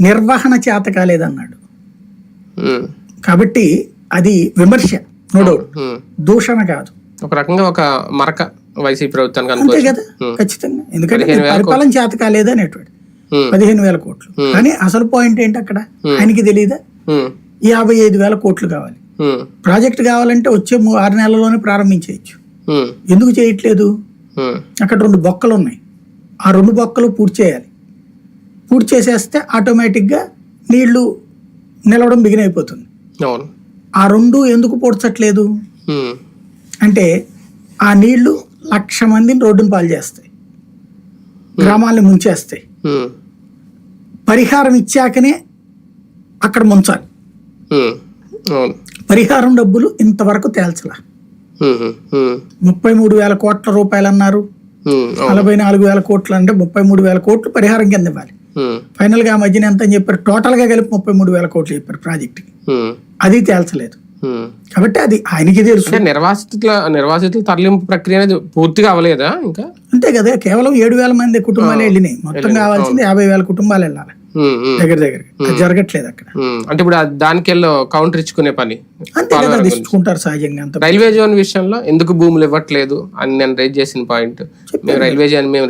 నిర్వహణ చేత కాలేదన్నాడు. కాబట్టి అది విమర్శ నో డౌట్. దూషణ కాదు. ఒక రకంగా ఒక మరక వైసీపీ ప్రభుత్వానికి అంతే కదా? ఖచ్చితంగా. ఎందుకంటే పరిపాలన చేత కాలేదు అనేటువంటి. పదిహేను వేల కోట్లు. కానీ అసలు పాయింట్ ఏంటి అక్కడ? ఆయనకి తెలియదా యాభై ఐదు వేల కోట్లు కావాలి. ప్రాజెక్ట్ కావాలంటే వచ్చే ఆరు నెలల్లోనే ప్రారంభించేయచ్చు. ఉమ్, ఎందుకు చేయట్లేదు? అక్కడ రెండు బొక్కలు ఉన్నాయి. ఆ రెండు బొక్కలు పూర్తి చేయాలి. పూర్తి చేసేస్తే ఆటోమేటిక్గా నీళ్ళు నిలవడం బిగిన్ అయిపోతుంది ఆ రెండు ఎందుకు పూడ్చట్లేదు? అంటే ఆ నీళ్ళు లక్ష మందిని రోడ్డును పాలు చేస్తాయి. గ్రామాల్ని ముంచేస్తాయి. పరిహారం ఇచ్చాకనే అక్కడ ముంచాలి. పరిహారం డబ్బులు ఇంతవరకు తేల్చలా. ముప్పై మూడు వేల కోట్ల రూపాయలు అన్నారు నలభై నాలుగు వేల కోట్లు అంటే ముప్పై మూడు వేల కోట్లు పరిహారం కింద ఇవ్వాలి. ఫైనల్గా ఆ మధ్యన ఎంత అని చెప్పారు? టోటల్గా కలిపి ముప్పై మూడు వేల కోట్లు చెప్పారు ప్రాజెక్ట్ ఉమ్, అది తేల్చలేదు. ఉమ్. కాబట్టి అది ఆయనకి తెలుసు. నిర్వాసితుల నిర్వాసితుల తరలింపు ప్రక్రియ అనేది పూర్తిగా అవ్వలేదా ఇంకా? అంతే కదా కేవలం ఏడు వేల మంది కుటుంబాలు వెళ్ళినాయి. మొత్తం కావాల్సింది యాభై వేల కుటుంబాలు వెళ్ళాలి. దగ్గర దగ్గర. జరగట్లేదు అక్కడ. అంటే ఇప్పుడు ఆ దానికి వెళ్ళి కౌంటర్ ఇచ్చుకునే పని. అంతే కదా ఇచ్చుకుంటారు సహజంగా అంత. రైల్వే జోన్ విషయంలో ఎందుకు భూములు ఇవ్వట్లేదు అని నేను రైజ్ చేసిన పాయింట్. రైల్వే జోన్ మేము